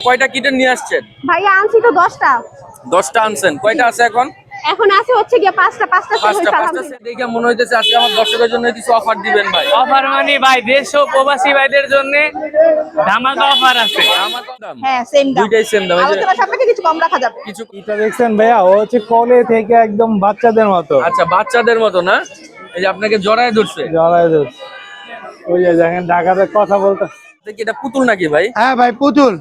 কয়টা কিটেন নিয়ে আসছেন? ভাইয়া আনছি তো দশটা। দশটা আনছেন। কয়টা আছে এখন? এখন আছে হচ্ছে গিয়ে পাঁচটা পাঁচটা পাঁচটা পাঁচটা। দেখে মনে হইতেছে আজকে আমার দর্শকের জন্য কিছু অফার দিবেন ভাই। অফার মানে ভাই দেশ ও প্রবাসী ভাইদের জন্য ধামাকা অফার আছে। হ্যাঁ সেম দাম। দুইটাই সেম দাম। এই যে কিছু কম রাখা যাবে। কিছু এটা দেখছেন ভাইয়া ও হচ্ছে কলে থেকে একদম বাচ্চাদের মতো। আচ্ছা বাচ্চাদের মতো না? এই যে আপনাকে জড়ায় ধরছে। জড়ায় ধরছে। ওই যে দেখেন ঢাকাতে কথা বলতে এটা কি এটা পুতুল নাকি ভাই? হ্যাঁ ভাই পুতুল।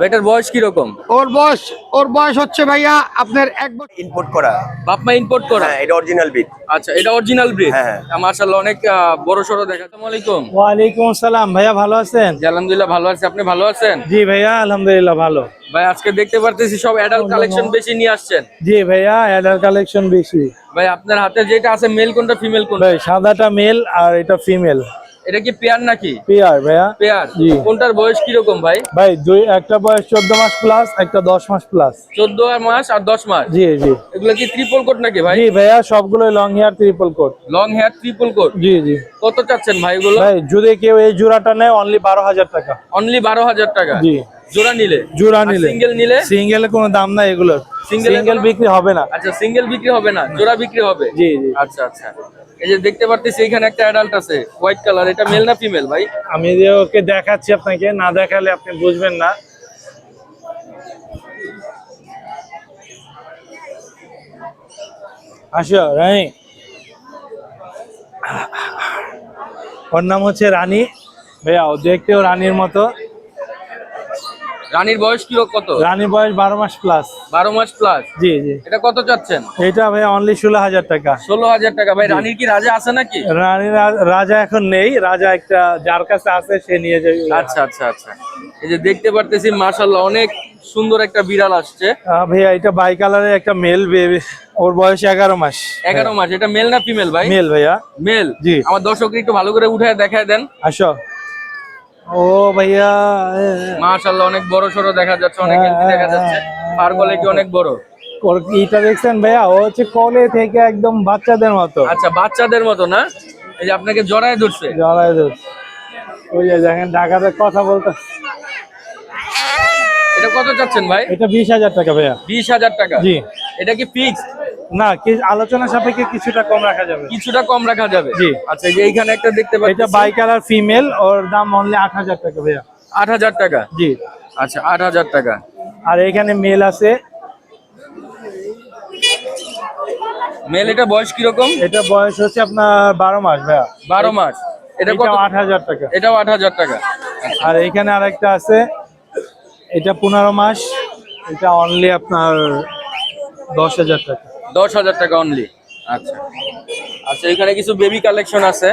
এটার বয়স কীরকম? ওর বয়স ওর বয়স হচ্ছে ভাইয়া আপনার এক বছর। ইনপুট করা। বাপমা ইম্পোর্ট করা? হ্যাঁ এটা অরিজিনাল বিট আচ্ছা এটা অরিজিনাল ব্রিড হ্যাঁ, মাশাআল্লাহ অনেক আহ, বড় সড়ো দেখা আসসালামু আলাইকুম। ওয়ালাইকুম আসসালাম ভাইয়া ভালো আছেন? জি, আলহামদুলিল্লাহ ভালো আছি। আপনি ভালো আছেন? জি ভাইয়া আলহামদুলিল্লাহ ভালো। ভাই আজকে দেখতে পারতেছি সব অ্যাডাল্ট কালেকশন বেশি নিয়ে আসছেন। জি ভাইয়া অ্যাডার কালেকশন বেশি। ভাই আপনার হাতে যেটা আছে মেল কোনটা ফিমেল কোনটা? ভাই সাদাটা মেল আর এটা ফিমেল এটা কি পেয়ার নাকি? পেয়ার ভাইয়া। পেয়ার। জি। কোনটার বয়স কীরকম ভাই? ভাই দুই একটা বয়স চোদ্দ মাস প্লাস একটা দশ মাস প্লাস চোদ্দ মাস আর দশ মাস? জি জি। এগুলো কি ট্রিপল কোট নাকি ভাই? জি ভাইয়া সবগুলো long hair triple coat long hair triple coat জি জি। কত চাচ্ছেন ভাই এগুলো? ভাই যদি কেউ এই জোড়াটা নেয় অনলি বারো হাজার টাকা। অনলি বারো হাজার টাকা? জি। জোড়া নিলে? জোড়া নিলে। সিঙ্গেল নিলে? সিঙ্গেলে কোনো দাম নাই Single সিঙ্গেল বিক্রি হবে না। আচ্ছা সিঙ্গেল বিক্রি হবে না জোড়া বিক্রি হবে? জি জি। আচ্ছা আচ্ছা। এই যে দেখতে পারতেছি এখানে একটা অ্যাডাল্ট আছে হোয়াইট কালার এটা মেল না ফিমেল ভাই? আমি যে ওকে দেখাচ্ছি আপনাকে না দেখালে আপনি বুঝবেন না। আসো রানী। ওর নাম হচ্ছে রানী। ভাইয়া দেখতেও রানীর মতো। রানীর বয়স কি কত? রানী বয়স বারো মাস প্লাস বারো মাস প্লাস জি জি। এটা কত চাচ্ছেন? এটা ভাইয়া অনলি ষোলো হাজার টাকা। ষোলো হাজার টাকা। ভাই রানীর কি রাজা আছে নাকি? রানীর রাজা এখন নেই। রাজা একটা যার কাছে আছে সে নিয়ে যাবে। আচ্ছা আচ্ছা আচ্ছা। এই যে দেখতে পারতেছি মাশাল্লাহ অনেক সুন্দর একটা বিড়াল আসছে। ভাইয়া এটা বাই কালারের একটা মেল বেবি ওর বয়স এগারো মাস। এগারো মাস। এটা মেল না ফিমেল ভাই? মেল ভাইয়া। মেল জি। আমার দর্শক একটু ভালো করে উঠে দেখায় দেন। আসো। ও ভাইয়া এ, মাশাল্লাহ অনেক বড় সড়ো দেখা যাচ্ছে অনেক হেলদি দেখা যাচ্ছে। পার কি অনেক বড়? ইটা দেখছেন ভাইয়া? ও হচ্ছে কলে থেকে একদম বাচ্চাদের মতো। আচ্ছা বাচ্চাদের মতো না? এই যে আপনাকে জড়ায় ধরছে। জড়ায় ধরছে। ওই যে দেখেন ঢাকাতে কথা বলতে এটা কত চাচ্ছেন ভাই? এটা বিশ হাজার টাকা ভাইয়া। বিশ হাজার টাকা। জি। এটা কি ফিক্স না কি আলোচনা সাপেক্ষে কিছুটা কম রাখা যাবে। কিছুটা কম রাখা যাবে? জি। আচ্ছা যে এইখানে একটা দেখতে এটা পাচ্ছি বাই কালার ফিমেল ওর দাম অনলি আট হাজার টাকা ভাইয়া। আট হাজার টাকা? জি। আচ্ছা আট হাজার টাকা। আর এখানে মেল আছে। মেল এটা বয়স কীরকম? এটা বয়স হচ্ছে আপনার বারো মাস ভাইয়া। বারো মাস। এটা কত? আট হাজার টাকা। এটাও আট হাজার টাকা। আর এখানে আরেকটা আছে। এটা পনেরো মাস। এটা অনলি আপনার দশ হাজার টাকা। দশ হাজার টাকা অনলি আচ্ছা। আচ্ছা এখানে কিছু বেবি কালেকশন আছে।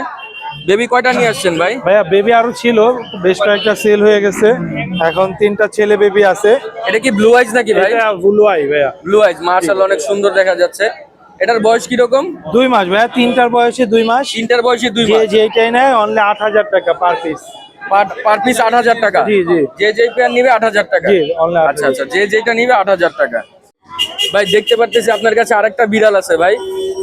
বেবি কয়টা নিয়ে আসছেন ভাই? ভাইয়া বেবি আরও ছিল বেশ কয়েকটা সেল হয়ে গেছে। এখন তিনটা ছেলে বেবি আছে। এটা কি ব্লু আইজ নাকি ভাই? এটা ব্লু আই ভাইয়া। ব্লু আইজ মার্শাল অনেক সুন্দর দেখা যাচ্ছে। এটার বয়স কীরকম? দুই মাস ভাইয়া তিনটার বয়সে দুই মাস। তিনটার বয়সে দুই যে মাস। যেটাই নেয় অনলি আট হাজার টাকা পার পিস পার পিস আট হাজার টাকা? জি, জি। যে পেয়ার নিবে আট হাজার টাকা। জি, 8,000 আচ্ছা আচ্ছা যে যেটা নিবে আট হাজার টাকা। ভাই দেখতে পারতেছি আপনার কাছে আরেকটা বিড়াল আছে ভাই।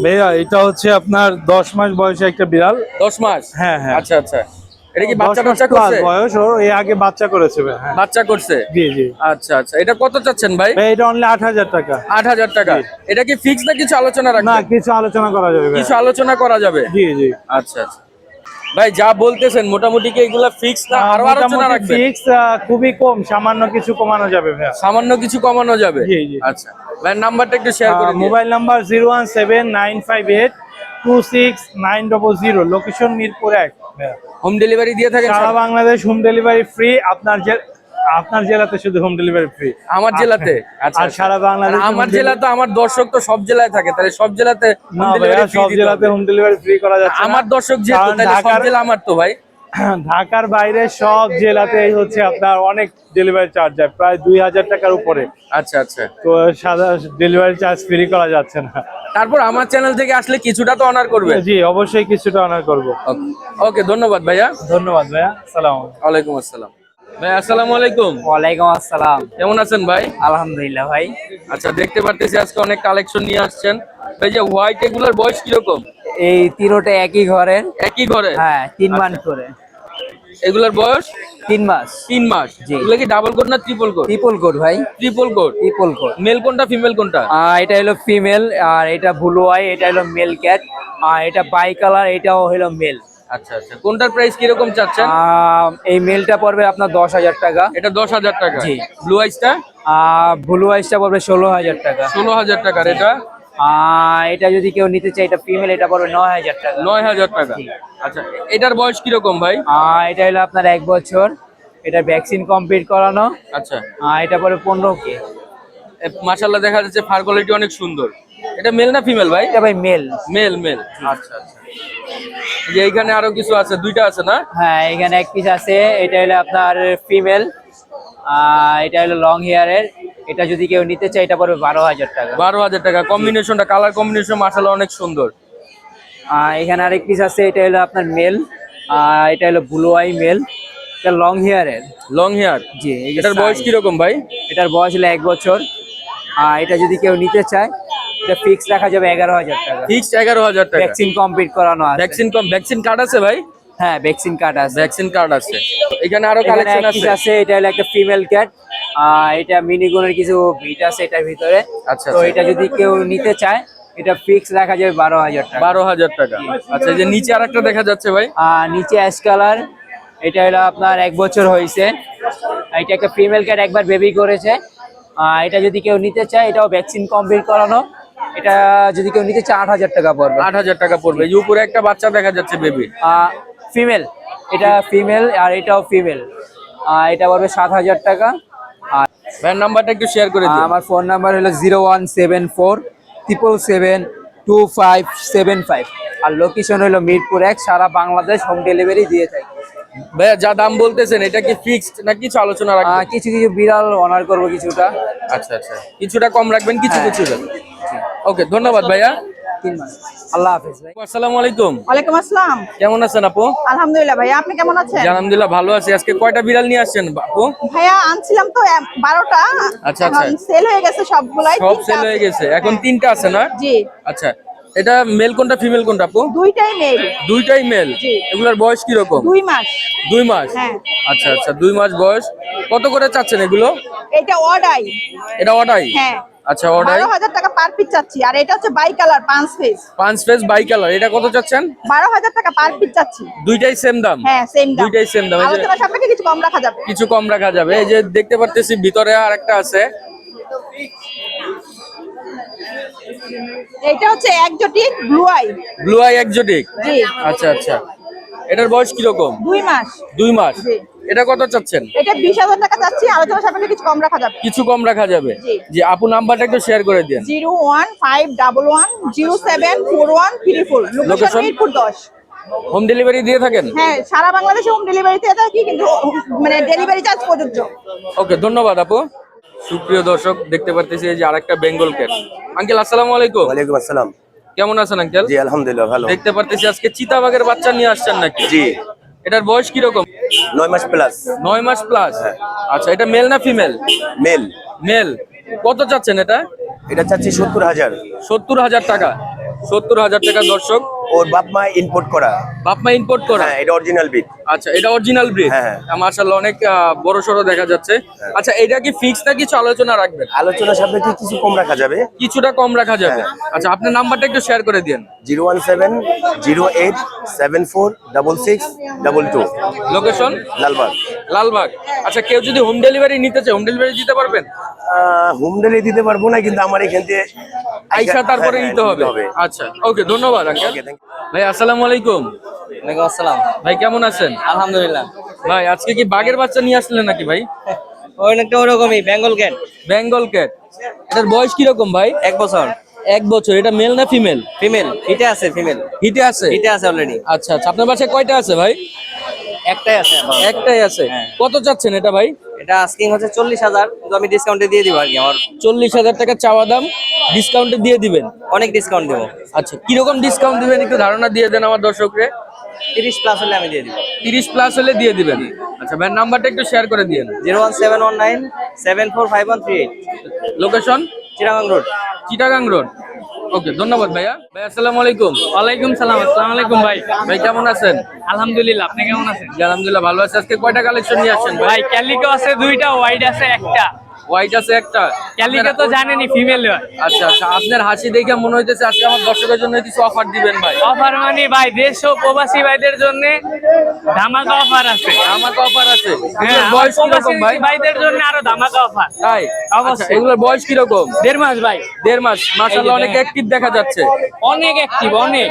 ভাইয়া এটা হচ্ছে আপনার দশ মাস বয়সে একটা বিড়াল। দশ মাস? হ্যাঁ, হ্যাঁ। আচ্ছা আচ্ছা। এটা কি বাচ্চা plus করছে? বয়স ওর এই আগে বাচ্চা করেছে ভাই হ্যাঁ। বাচ্চা করছে? জি জি। আচ্ছা আচ্ছা। এটা কত চাচ্ছেন ভাই? ভাই এটা অনলি আট হাজার টাকা। আট হাজার টাকা। এটা কি ফিক্স না কিছু আলোচনা না রাখবেন কিছু আলোচনা করা যাবে কিছু আলোচনা করা যাবে? জি জি। আচ্ছা আচ্ছা। ভাই যা বলতেছেন মোটামুটি কি এগুলো ফিক্স না? আরও আলোচনা রাখবেন। ফিক্স খুবই কম সামান্য কিছু কমানো যাবে ভাই সামান্য কিছু কমানো যাবে? জি, জি। আচ্ছা। ভাই নাম্বারটা একটু শেয়ার করুন mobile number zero one seven nine five eight two six nine double zero location Mirpur এক হোম ডেলিভারি দিয়ে থাকেন সারা বাংলাদেশ হোম ডেলিভারি ফ্রি আপনার যে আপনার জেলাতে শুধু হোম ডেলিভারি ফ্রি আমার জেলাতে? আচ্ছা আর আচ্ছা। সারা বাংলাদেশ আমার জেলা তো আমার দর্শক তো সব জেলায় থাকে তাহলে সব জেলাতে সব জেলাতে হোম ডেলিভারি ফ্রি করা যাচ্ছে আমার দর্শক যেহেতু সব জেলা আমার তো ভাই। ঢাকার বাইরে সব জেলাতেই হচ্ছে আপনার অনেক ডেলিভারি চার্জ যায় প্রায় দুই হাজার টাকার উপরে। আচ্ছা আচ্ছা। তো সাদা ডেলিভারি চার্জ ফ্রি করা যাচ্ছে না। তারপর আমার চ্যানেল থেকে আসলে কিছুটা তো অনার করবে। জি অবশ্যই কিছুটা অনার করব। ওকে ধন্যবাদ ভাইয়া। ধন্যবাদ ভাইয়া সালাম ওয়ালাইকুম আসসালাম। ভাই আসসালামু আলাইকুম। ওয়ালাইকুম আসসালাম। কেমন আছেন ভাই? আলহামদুলিল্লাহ ভাই। আচ্ছা দেখতে পারতেছি আজকে অনেক কালেকশন নিয়ে আসছেন। এই যে হোয়াইট এগুলোর বয়স কীরকম? এই তিনোটা একই ঘরের। একই ঘরে হ্যাঁ তিন আচ্ছা। মান করে। এগুলার বয়স? তিন মাস। তিন মাস। এগুলো কি ডাবল কোট না ট্রিপল ট্রিপল কোট ভাই। ট্রিপল ট্রিপল কোট মেল কোনটা ফিমেল কোনটা? এটা হলো ফিমেল আর এটা ব্লু আই এটা হলো মেল ক্যাট আর এটা বাই কালার এটাও হলো মেল আচ্ছা আচ্ছা। কোনটার প্রাইস কীরকম চাচ্ছেন? এই মেলটা পড়বে আপনার দশ হাজার টাকা। এটা দশ হাজার টাকা। জি। ব্লু আইসটা আর ব্লু আইসটা পড়বে ষোলো হাজার টাকা। ষোলো হাজার টাকার এটা? এটা যদি কেউ নিতে চায় এটা ফিমেল এটা পড়বে নয় হাজার টাকা। নয় হাজার টাকা। আচ্ছা এটার বয়স কীরকম ভাই? এটা হলো আপনার এক বছর। এটা ভ্যাকসিন কমপ্লিট করানো। আচ্ছা। এটা পড়বে পনেরো কে। মাশাল্লাহ দেখা যাচ্ছে ফার কোয়ালিটি অনেক সুন্দর। এটা মেল না ফিমেল ভাই? এটা ভাই মেল মেল মেল আচ্ছা আচ্ছা। যে এইখানে আরও কিছু আছে দুইটা আছে না? হ্যাঁ এখানে এক পিস আছে এটা হলো আপনার ফিমেল এটা হলো লং হেয়ারের এটা যদি কেউ নিতে চায় এটা পড়বে বারো হাজার টাকা। বারো হাজার টাকা। কম্বিনেশনটা কালার কম্বিনেশন মাশাল্লাহ অনেক সুন্দর। এখানে আরেক পিস আছে এটা হলো আপনার মেল আর এটা হলো ব্লু আই মেল এটা লং হেয়ারের লং হেয়ার জি এটার বয়স কীরকম ভাই? এটার বয়স হলো এক বছর। এটা যদি কেউ নিতে চায় এটা ফিক্স রাখা যাবে এগারো হাজার টাকা। ফিক্স এগারো হাজার টাকা। ভ্যাকসিন কমপ্লিট করানো আছে। ভ্যাকসিন কম ভ্যাকসিন কার্ড আছে ভাই? হ্যাঁ ভ্যাকসিন কার্ড আছে। ভ্যাকসিন কার্ড আছে। এখানে আরও কালেকশন আছে? আছে এটা হলো একটা ফিমেল ক্যাট আর এটা মিনিগুনের কিছু বিট আছে এটার ভিতরে। আচ্ছা, তো আচ্ছা। এটা যদি কেউ নিতে চায় এটা ফিক্স রাখা যাবে বারো হাজার টাকা। বারো হাজার টাকা। আচ্ছা যে নিচে আর একটা দেখা যাচ্ছে ভাই। আর নিচে অ্যাশ কালার এটা হলো আপনার এক বছর হয়েছে। এটা একটা ফিমেল ক্যাট একবার বেবি করেছে। আর এটা যদি কেউ নিতে চায় এটাও ভ্যাকসিন কমপ্লিট করানো। এটা যদি কেউ নিতে চায় আট হাজার টাকা পড়বে। আট হাজার টাকা পড়বে। এই উপরে একটা বাচ্চা দেখা যাচ্ছে বেবি ফিমেল এটা ফিমেল আর এটাও ফিমেল এটা পড়বে সাত হাজার টাকা। আর ভাইয়ের নাম্বারটা একটু শেয়ার করে দিন। আমার ফোন নাম্বার হলো zero one seven four triple seven two five seven five আর লোকেশন হলো মিরপুর এক সারা বাংলাদেশ হোম ডেলিভারি দিয়ে থাকি। ভাইয়া যা দাম বলতেছেন এটা কি ফিক্সড না কিছু আলোচনা রাখবেন? কিছু কিছু বিড়াল অনার করব কিছুটা। আচ্ছা আচ্ছা। কিছুটা কম রাখবেন কিছু হ্যাঁ। কিছু ওকে ধন্যবাদ ভাইয়া। তিন মাস আল্লাহ হাফেজ ভাই। আসসালামু আলাইকুম। ওয়ালাইকুম আসসালাম। কেমন আছেন আপু? আলহামদুলিল্লাহ ভাইয়া আপনি কেমন আছেন? আলহামদুলিল্লাহ ভালো আছি। আজকে কয়টা বিড়াল নিয়ে আসছেন আপু? ভাইয়া আনছিলাম তো বারোটা। আচ্ছা, আচ্ছা। সেল হয়ে গেছে সবগুলাই সব সেল হয়ে গেছে। এখন হ্যাঁ। তিনটা আছে না? জি। আচ্ছা এটা মেল কোনটা ফিমেল কোনটা আপু? দুইটাই মেল দুইটাই মেল এগুলার বয়স কি রকম দুই মাস। দুই মাস? হ্যাঁ। আচ্ছা আচ্ছা দুই মাস বয়স। কত করে চাচ্ছেন এগুলো? এটা অর্ডাই এটা অডাই হ্যাঁ। আচ্ছা বারো হাজার টাকা পার পিস চাচ্ছি। আর এটা হচ্ছে বাই কালার পাঁচ পিস পাঁচ ফেস বাই কালার এটা কত চাচ্ছেন? বারো হাজার টাকা পার পিস চাচ্ছি। দুইটাই সেম দাম? হ্যাঁ সেম দাম। দুইটাই same দাম, আলোচনা সাপেক্ষে কিছু কম রাখা যাবে। কিছু কম রাখা যাবে। এই যে দেখতে পারতেছি ভিতরে আর একটা আছে। এটা হচ্ছে exotic blue eye blue eye exotic জি। আচ্ছা আচ্ছা। এটার বয়স কীরকম? দুই মাস। দুই মাস? জি। এটা কত চাচ্ছেন? এটা বিশ হাজার টাকা চাচ্ছি আলোচনা সাপেক্ষে কিছু কম রাখা যাবে। কিছু কম রাখা যাবে? জি। যে আপু নাম্বারটা একটু শেয়ার করে দিন। Zero one five double one zero seven four one four. Location Mirpur দশ। হোম ডেলিভারি দিয়ে থাকেন? হ্যাঁ সারা বাংলাদেশে হোম ডেলিভারিতে থাকি কিন্তু মানে ডেলিভারি চার্জ প্রযোজ্য। ওকে ধন্যবাদ আপু। সুপ্রিয় দর্শক দেখতে পারতেছি এই যে আরেকটা বেঙ্গল ক্যাট আঙ্কেল আসসালামু আলাইকুম। ওয়ালাইকুম আসসালাম। কেমন আছেন আঙ্কেল? জি আলহামদুলিল্লাহ ভালো। দেখতে পারতেছি আজকে চিতাবাগের বাচ্চা নিয়ে আসছেন নাকি? জি। এটার বয়স কীরকম? নয় মাস প্লাস নয় মাস প্লাস আচ্ছা এটা মেল না ফিমেল মেল মেল কত চাচ্ছেন এটা? এটা চাচ্ছি সত্তর হাজার। সত্তর হাজার টাকা। সত্তর হাজার টাকা দর্শক। ওর বাপ মা ইম্পোর্ট করা। বাপমা ইম্পোর্ট করা? হ্যাঁ এটা অরিজিনাল বিট আচ্ছা এটা অরিজিনাল ব্রিড হ্যাঁ, হ্যাঁ। মার্শাল্লাহ অনেক বড় সড়ো দেখা যাচ্ছে। আচ্ছা এটা কি ফিক্স না কিছু আলোচনা রাখবেন? আলোচনা সাপেক্ষে কিছু কম রাখা যাবে। কিছুটা কম রাখা যাবে। আচ্ছা আপনার নাম্বারটা একটু শেয়ার করে দিন zero one seven zero eight seven four double six double two. Location Lalbagh. Lalbagh. আচ্ছা কেউ যদি হোম ডেলিভারি নিতে চায় হোম ডেলিভারি দিতে পারবেন? হোম ডেলিভারি দিতে পারব না কিন্তু আমার এখান থেকে আইসা তারপরে হ্যাঁ, নিতে হবে। আচ্ছা ওকে ধন্যবাদ. ভাই আসসালামু আলাইকুম। ওয়ালাইকুম আসসালাম। ভাই কেমন আছেন? আলহামদুলিল্লাহ। ভাই আজকে কি বাঘের বাচ্চা নিয়ে আসলেন নাকি ভাই? অনেকটা ওরকমই বেঙ্গল ক্যাট। বেঙ্গল ক্যাট। এটার বয়স কীরকম ভাই? এক বছর। এক বছর। এটা মেল না ফিমেল? ফিমেল হিটে আছে ফিমেল। হিটে আছে? হিটে আছে অলরেডি আচ্ছা আচ্ছা আপনার বাসায় কয়টা আছে ভাই? একটাই আছে একটাই আছে। হ্যাঁ। কত চাচ্ছেন এটা ভাই? এটা আস্কিং হচ্ছে চল্লিশ হাজার কিন্তু আমি ডিসকাউন্টে দিয়ে দিব আর কি আমার। চল্লিশ হাজার টাকা চাওয়া দাম ডিসকাউন্টে দিয়ে দিবেন? অনেক ডিসকাউন্ট দেবো। আচ্ছা কীরকম ডিসকাউন্ট দিবেন একটু ধারণা দিয়ে দেন আমার দর্শকরে? তিরিশ প্লাস হলে আমি দিয়ে দিব। তিরিশ প্লাস হলে দিয়ে দিবেন। আচ্ছা ভাইয়ের নাম্বারটা একটু শেয়ার করে দিন zero one seven one nine seven four five one three eight. Location Chittagong road. Chittagong road. Okay ধন্যবাদ ভাইয়া। ভাই আসসালামু আলাইকুম। ওয়ালাইকুম সালাম আসসালামু আলাইকুম ভাই। ভাই কেমন আছেন? আলহামদুলিল্লাহ আপনি কেমন আছেন? আলহামদুলিল্লাহ ভালো আছে। আজকে কয়টা কালেকশন নিয়ে আসছেন ভাই? ভাই ক্যালিকো আছে দুইটা ওয়াইড আছে একটা। হোয়াইট আছে একটা। ক্যালিকো তো জানেনই ফিমেল আচ্ছা আচ্ছা আপনার হাসি দেখে মনে হইতেছে আজকে আমার দর্শকের জন্য কিছু অফার দিবেন ভাই। অফার মানে ভাই দেশ ও প্রবাসী ভাইদের জন্য ধামাকা অফার আছে। আমাকে অফার আছে। হ্যাঁ এগুলোর বয়স কীরকম ভাই? ভাইদের জন্য আরও ধামাকা অফার তাই? অবশ্যই। আচ্ছা, এগুলোর বয়স কীরকম? দেড় মাস ভাই। দেড় মাস। মাশাআল্লাহ অনেক অ্যাক্টিভ দেখা যাচ্ছে। অনেক অ্যাক্টিভ অনেক।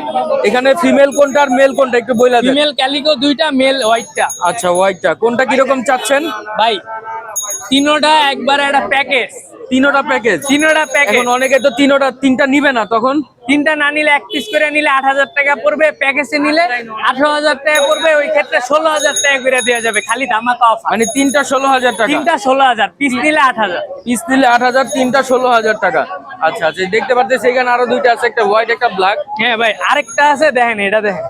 এখানে ফিমেল কোনটা আর মেল কোনটা? একটু বইলা দেন। ফিমেল ক্যালিকো দুইটা মেল হোয়াইটটা আচ্ছা হোয়াইটটা কোনটা কীরকম চাচ্ছেন? ভাই তিনোটা একবার একটা প্যাকেজ তিনোটা প্যাকেজ তিনোটা প্যাকেজ এখন অনেকে তো তিনোটা তিনটা নিবে না তখন? তিনটা না নিলে এক পিস করে নিলে আট হাজার টাকা পড়বে প্যাকেজে নিলে আঠারো হাজার টাকা পড়বে ওই ক্ষেত্রে ষোলো হাজার টাকা করে দেওয়া যাবে খালি ধামাকা অফার মানে তিনটা ষোলো হাজার টাকা? তিনটা ষোলো হাজার পিস নিলে আট হাজার। পিস নিলে আট হাজার তিনটা ষোলো হাজার টাকা। আচ্ছা আচ্ছা দেখতে পাচ্ছি এখানে আরও দুইটা আছে একটা হোয়াইট একটা ব্ল্যাক হ্যাঁ ভাই আরেকটা আছে দেখেন এটা দেখেন।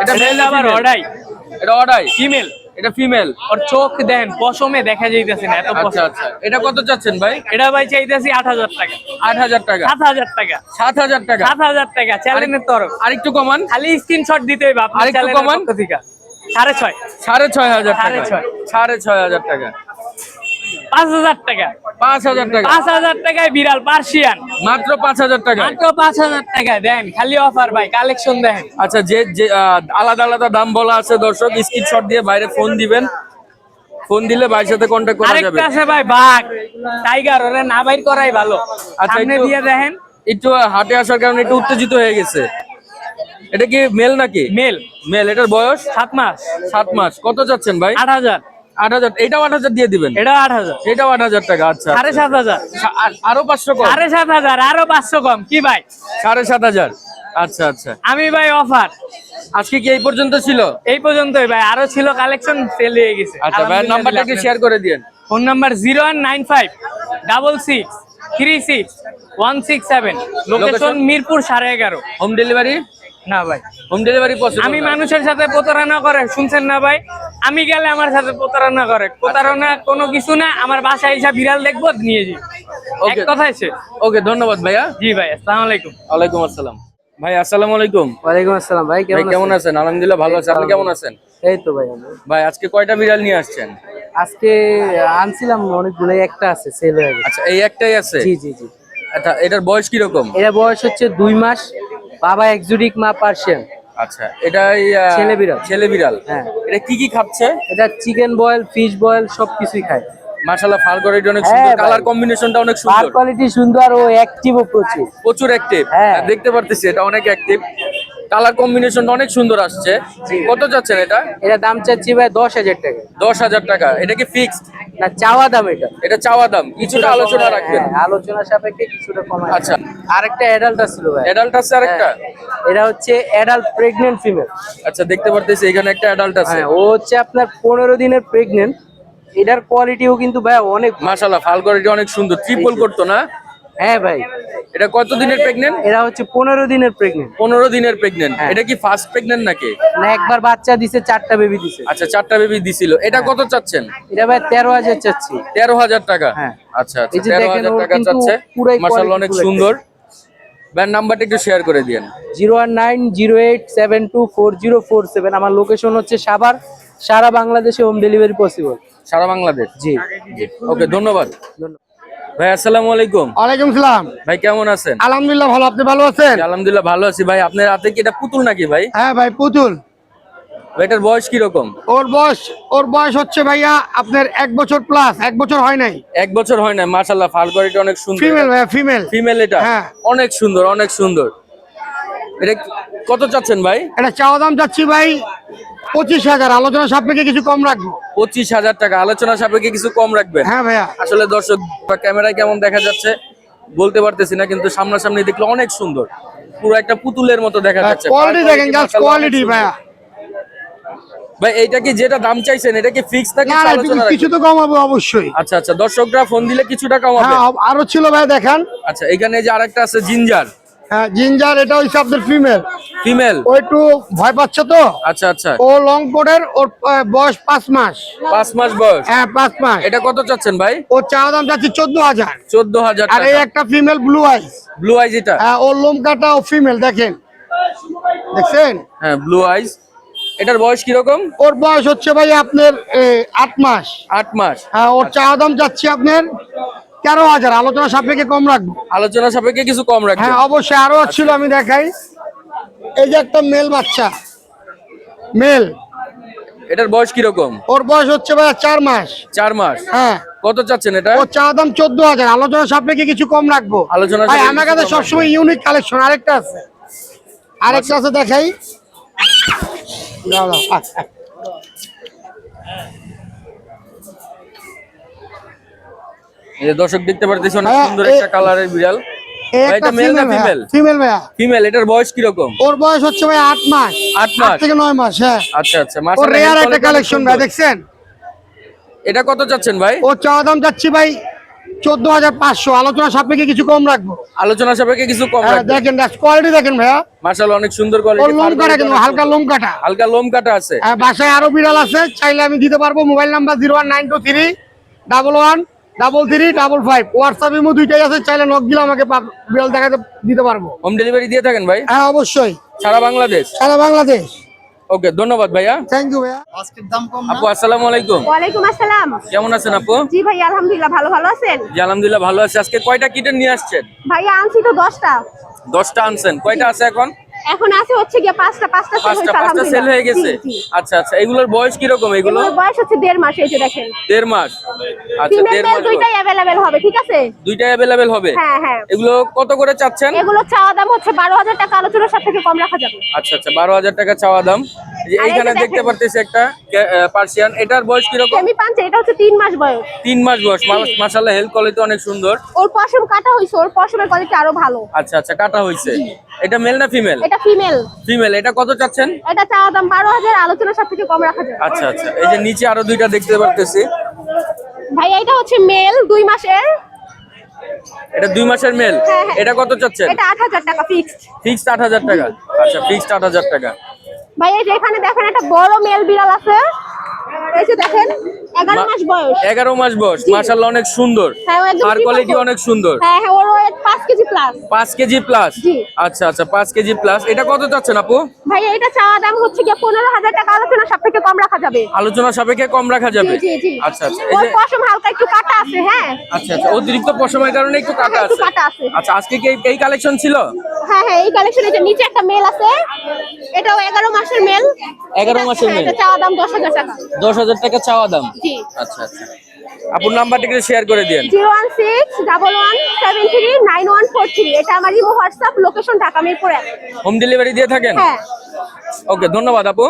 এটা হলো আবার? অর্ডাই এটা অর্ডাই ফিমেল এটা ফিমেল ওর চোখ দেখেন পশমে দেখা যাইতেছে না এত আচ্ছা আচ্ছা। এটা কত চাচ্ছেন ভাই? এটা ভাই চাইতেছি আট হাজার টাকা। আট হাজার টাকা। সাত হাজার টাকা। সাত হাজার টাকা। সাত হাজার টাকা চ্যালেঞ্জের তরফ। আরেকটু কমান। খালি স্ক্রিনশট দিতে হবে আপনার আরেকটু কমান। সাড়ে ছয়। সাড়ে ছয় হাজার টাকা। সাড়ে ছয়। সাড়ে ছয় হাজার টাকা। পাঁচ হাজার টাকা। পাঁচ হাজার টাকা। পাঁচ হাজার টাকায় বিড়াল পার্সিয়ান। মাত্র পাঁচ হাজার টাকা। মাত্র পাঁচ হাজার টাকা দেন খালি অফার ভাই কালেকশন দেখেন আচ্ছা যে যে আলাদা আলাদা দাম বলা আছে দর্শক স্ক্রিনশট দিয়ে বাইরে ফোন দিবেন। ফোন দিলে ভাইয়ের সাথে কন্ট্যাক্ট করা যাবে। আরেকটা আছে ভাই বাঘ। টাইগার ওরে না বাইর করাই ভালো। আচ্ছা, দিয়ে দেখেন। একটু হাটে আসার কারণে একটু উত্তেজিত হয়ে গেছে। এটা কি মেল নাকি? মেল মেল এটার বয়স? সাত মাস। সাত মাস। কত যাচ্ছেন ভাই? আট হাজার। আট হাজার এটাও আট হাজার দিয়ে দিবেন? এটা আট হাজার। এটাও আট হাজার টাকা আচ্ছা। সাড়ে সাত হাজার। আরও পাঁচশো কম? সাড়ে সাত হাজার আরও পাঁচশো কম। কি ভাই? সাড়ে সাত হাজার। আচ্ছা আচ্ছা। আমি ভাই অফার আজকে কি এই পর্যন্ত ছিল? এই পর্যন্তই ভাই আরও ছিল কালেকশন সেল হয়ে গেছে। আচ্ছা নাম্বারটা একটু শেয়ার করে দিন phone number zero one nine five double six three six one six seven. Location Mirpur সাড়ে এগারো। হোম ডেলিভারি না ভাই। হোম ডেলিভারি পসিবল আমি মানুষের সাথে প্রতারণা করে শুনছেন না ভাই? আমি গেলে আমার সাথে প্রতারণা করে। প্রতারণা কোনো কিছু না আমার বাসায় এসে বিড়াল দেখব নিয়ে যাই। এক Okay. কথাই সে ওকে ধন্যবাদ ভাইয়া। জি ভাই আসসালামু আলাইকুম। ওয়ালাইকুম আসসালাম। ভাই আসসালামু আলাইকুম। ওয়ালাইকুম আসসালাম ভাই ভাই কেমন আছেন? আলহামদুলিল্লাহ ভালো আছেন আপনি কেমন আছেন? এই তো ভাই ভাই আজকে কয়টা বিড়াল নিয়ে আসছেন? আজকে আনছিলাম অনেকগুলো একটা আছে সেল হয়ে গেছে। আচ্ছা এই একটাই আছে? জি জি জি। আচ্ছা এটার বয়স কীরকম? এরা বয়স হচ্ছে দুই মাস বাবা এক্সোটিক মা পার্সিয়ান আচ্ছা এটা ছেলে বিড়াল। ছেলে বিড়াল। হ্যাঁ। এটা কি কি খাচ্ছে? এটা চিকেন বয়েল ফিশ বয়েল সব কিছুই খায়। মাশাআল্লাহ ফার কোয়ালিটি অনেক হ্যাঁ সুন্দর। কালার কম্বিনেশনটা অনেক সুন্দর। কোয়ালিটি সুন্দর ও অ্যাক্টিভও প্রচুর। প্রচুর অ্যাক্টিভ হ্যাঁ। দেখতে পারতেছি এটা অনেক অ্যাক্টিভ কালার কম্বিনেশনটা অনেক সুন্দর আসছে। কত যাচ্ছেন এটা? এটা দাম চাচ্ছি ভাই দশ হাজার টাকা। দশ হাজার টাকা। এটা কি ফিক্সড না চাওয়া দাম এটা। এটা চাওয়া দাম কিছুটা আলোচনা রাখবেন। হ্যাঁ, আলোচনা সাপেক্ষে কিছুটা কমায়। আচ্ছা। আরেকটা অ্যাডাল্ট ছিল ভাই। অ্যাডাল্ট আছে আরেকটা? হ্যাঁ, এটা হচ্ছে অ্যাডাল্ট প্রেগনেন্ট ফিমেল আচ্ছা দেখতে পারতেছি এখানে একটা অ্যাডাল্ট আছে। হ্যাঁ ও হচ্ছে আপনার পনেরো দিনের প্রেগনেন্ট এটার কোয়ালিটিও কিন্তু ভাই অনেক মাশাআল্লাহ ফাল কোয়ালিটি অনেক সুন্দর ট্রিপল করতো না? হ্যাঁ ভাই। এটা কত দিনের প্রেগনেন্ট এরা হচ্ছে পনেরো দিনের প্রেগনেন্ট পনেরো দিনের প্রেগনেন্ট হ্যাঁ। এটা কি ফার্স্ট প্রেগনেন্ট নাকি? না একবার বাচ্চা দিছে চারটা বেবি দিছে। আচ্ছা চারটা বেবি দিছিল। এটা হ্যাঁ। কত চাচ্ছেন? এটা ভাই তেরো হাজার চাচ্ছি। তেরো হাজার টাকা? হ্যাঁ। আচ্ছা আচ্ছা তেরো হাজার টাকা চাচ্ছে। মাশাআল্লাহ অনেক সুন্দর। ব্যান্ড নাম্বারটা একটু শেয়ার করে দিয়েন। Zero one nine zero eight seven two four zero four seven. আমার লোকেশন হচ্ছে সাভার। সারা বাংলাদেশে হোম ডেলিভারি পসিবল সারা বাংলাদেশ? জি। ওকে ধন্যবাদ। ধন্যবাদ। ভাই আসসালামু আলাইকুম। ওয়ালাইকুম সালাম। ভাই কেমন আছেন? আলহামদুলিল্লাহ ভালো আপনি ভালো আছেন? আলহামদুলিল্লাহ ভালো আছি। ভাই আপনার হাতে কি এটা পুতুল নাকি ভাই? হ্যাঁ ভাই পুতুল। এটার বয়স কীরকম? ওর বয়স ওর বয়স হচ্ছে ভাইয়া আপনার এক বছর প্লাস এক বছর হয় নাই। এক বছর হয় নাই মাশাআল্লাহ কোয়ালিটি অনেক সুন্দর। ফিমেল ভাইয়া ফিমেল ফিমেল এটা? হ্যাঁ। অনেক সুন্দর অনেক সুন্দর। এটা কত চাচ্ছেন ভাই? এটা চাওয়া দাম চাচ্ছি ভাই পঁচিশ হাজার। আলোচনা সাপেক্ষে কিছু কম রাখব? পঁচিশ হাজার টাকা। আলোচনা সাপেক্ষে কিছু কম রাখবে হ্যাঁ ভাইয়া। আসলে দর্শক বা ক্যামেরায় কেমন দেখা যাচ্ছে বলতে পারতেছি না কিন্তু সামনাসামনি দেখলে অনেক সুন্দর। পুরো একটা পুতুলের মতো দেখা যাচ্ছে। কোয়ালিটি দেখেন জাস্ট কোয়ালিটি। ভাইয়া। ভাই এইটা কি যেটা দাম চাইছেন এটা কি ফিক্স নাকি না না, আলোচনা কিছু তো কমাবো অবশ্যই। আচ্ছা আচ্ছা দর্শকরা ফোন দিলে কিছুটা কমাবে। হ্যাঁ আরও ছিল ভাই দেখান। আচ্ছা এখানে যে আরেকটা আছে জিঞ্জার হ্যাঁ জিঞ্জার এটা হচ্ছে আপনার ফিমেল ফিমেল ও একটু ভয় পাচ্ছে তো? আচ্ছা আচ্ছা। ও লং কোটের ওর বয়স পাঁচ মাস। পাঁচ মাস বয়স? হ্যাঁ পাঁচ মাস। এটা কত চাচ্ছেন ভাই? ও চা দাম যাচ্ছে চোদ্দ হাজার। চোদ্দ হাজার আর এই একটা female blue eyes blue eyes এটা? হ্যাঁ ওর লোম কাটা ও ফিমেল দেখেন। দেখছেন? হ্যাঁ ব্লু আইজ এটার বয়স কীরকম? ওর বয়স হচ্ছে ভাই আপনার আট মাস। আট মাস। হ্যাঁ ওর চা দাম যাচ্ছে আপনার তেরো হাজার আলোচনা সাপেক্ষে কম রাখব। আলোচনা সাপেক্ষে কিছু কম রাখবেন হ্যাঁ অবশ্যই আরও ছিল আমি দেখাই। এই যে একটা মেল বাচ্চা। মেল। এটার বয়স কীরকম? ওর বয়স হচ্ছে ভাই চার মাস। চার মাস। হ্যাঁ। কত চাচ্ছেন এটা? ওর চা দাম চোদ্দ হাজার আলোচনা সাপেক্ষে কিছু কম রাখব। আলোচনা ভাই আমার কাছে সবসময় ইউনিক কালেকশন আরেকটা আছে। আরেকটা আছে দেখাই। দাও, দাও, এই যে দর্শক দেখতে পারতেছি অনেক হ্যাঁ, সুন্দর একটা কালারের বিড়াল। এটা male না ফিমেল ফিমেল ভাইয়া। ফিমেল এটার বয়স কীরকম? ওর বয়স হচ্ছে ভাই আট মাস। আট মাস? থেকে নয় মাস হ্যাঁ। আচ্ছা আচ্ছা ওর রেয়ার একটা কালেকশন ভাই দেখছেন? এটা কত চাচ্ছেন ভাই? ও চাওয়া দাম ভাই চোদ্দ হাজার পাঁচশো। আলোচনা সাপেক্ষে কিছু কম রাখব। আলোচনা সাপেক্ষে কিছু কম হ্যাঁ, দেখেন কোয়ালিটি দেখেন ভাইয়া। মাশাআল্লাহ অনেক সুন্দর কোয়ালিটি লোম কাটা কিন্তু হালকা লোম কাটা। হালকা লোম কাটা আছে। হ্যাঁ, বাসায় আরও বিড়াল আছে চাইলে আমি দিতে পারব। Mobile number zero one nine two three double one double three double five WhatsApp imo দুইটাই আছে চাইলে নক দিলে আমাকে বিড়াল দেখাতে দিতে পারব। হোম ডেলিভারি দিয়ে থাকেন ভাই? হ্যাঁ অবশ্যই। সারা বাংলাদেশ? সারা বাংলাদেশ। ওকে ধন্যবাদ ভাইয়া। থ্যাংক ইউ ভাইয়া। আপু আসসালামু আলাইকুম। ওয়ালাইকুম আসসালাম। কেমন আছেন আপু? জি ভাই আলহামদুলিল্লাহ ভালো ভালো আছেন? জি আলহামদুলিল্লাহ ভালো আছি। আজকে কয়টা কিটেন নিয়ে আসছেন? ভাইয়া আনছি তো দশটা। দশটা আনছেন। কয়টা আছে এখন? এখন আছে হচ্ছে গিয়ে পাঁচটা পাঁচটা সেল হয়ে গেছে। আচ্ছা আচ্ছা। এগুলোর বয়স কীরকম এগুলো? এগুলোর বয়স হচ্ছে দেড় মাস এই যে দেখেন। দেড় মাস। আচ্ছা দেড় মাস দুইটাই অ্যাভেলেবেল হবে ঠিক আছে? দুইটা অ্যাভেলেবেল হবে? হ্যাঁ হ্যাঁ। এগুলো কত করে চাচ্ছেন? এগুলো চাওয়া দাম হচ্ছে বারো হাজার টাকা আলোচনার সাথে কম রাখা যাবে। আচ্ছা আচ্ছা বারো হাজার টাকা চাওয়া দাম। এইখানে দেখতে পারতেছি একটা পার্সিয়ান এটার বয়স কীরকম? সেমি পাঞ্চে এটা হচ্ছে তিন মাস বয়স। তিন মাস বয়স। মাসাল্লাহ হেলথ কোয়ালিটি অনেক সুন্দর। ওর পশম কাটা হয়েছে ওর পশমের কোয়ালিটি আরও ভালো। আচ্ছা আচ্ছা কাটা হয়েছে এটা মেল না ফিমেল এটা ফিমেল। ফিমেল এটা কত চাচ্ছেন? এটা চাওয়া দাম বারো হাজার সব থেকে কম রাখা যায়। আচ্ছা আচ্ছা এই যে নিচে আরও দুইটা দেখতে পারতেছি। ভাইয়া এটা হচ্ছে মেল দুই মাসের। এটা দুই মাসের মেল? হ্যাঁ, হ্যাঁ। এটা কত চাচ্ছেন? এটা আট হাজার টাকা ফিক্সড ফিক্সড আট হাজার টাকা। আচ্ছা ফিক্সড আট হাজার টাকা। ভাই এই যে এখানে দেখেন একটা বড় মেল বিড়াল আছে। এই যে দেখেন এগারো মাস বয়স। এগারো মাস বয়স। মাসাল্লাহ অনেক সুন্দর। হ্যাঁ, ও একদম আর কোয়ালিটি অনেক সুন্দর। হ্যাঁ হ্যাঁ ওর ওয়েট পাঁচ কেজি প্লাস পাঁচ কেজি প্লাস আচ্ছা আচ্ছা কেজি প্লাস এটা কত চাচ্ছেন আপু? ভাই এটা চাওয়া দাম হচ্ছে পনেরো হাজার টাকা। আলোচনা সব থেকে কম রাখা যাবে। আলোচনা সাপেক্ষে কম রাখা যাবে? জি জি। জি আচ্ছা আচ্ছা ওর পশম হালকা একটু কাটা আছে হ্যাঁ। আচ্ছা আচ্ছা অতিরিক্ত পশমের কারণে একটু কাটা আছে। কাটা আছে। আচ্ছা আজকে কি এই- কালেকশন ছিল? হ্যাঁ হ্যাঁ এই কালেকশন এটা নিচে একটা মেল আছে। এটাও এগারো মাসের মেল 11 মাসের মেল। এটা চাওয়া দাম দশ হাজার টাকা। দশ হাজার টাকা চাওয়া দাম? আচ্ছা আচ্ছা। আপুর নাম্বারটা একটু শেয়ার করে দিন zero one six double one seven three nine one four three. এটা আমার imo WhatsApp location Dhaka Mirpur. Home delivery দিয়ে থাকেন? হ্যাঁ। ওকে ধন্যবাদ আপু।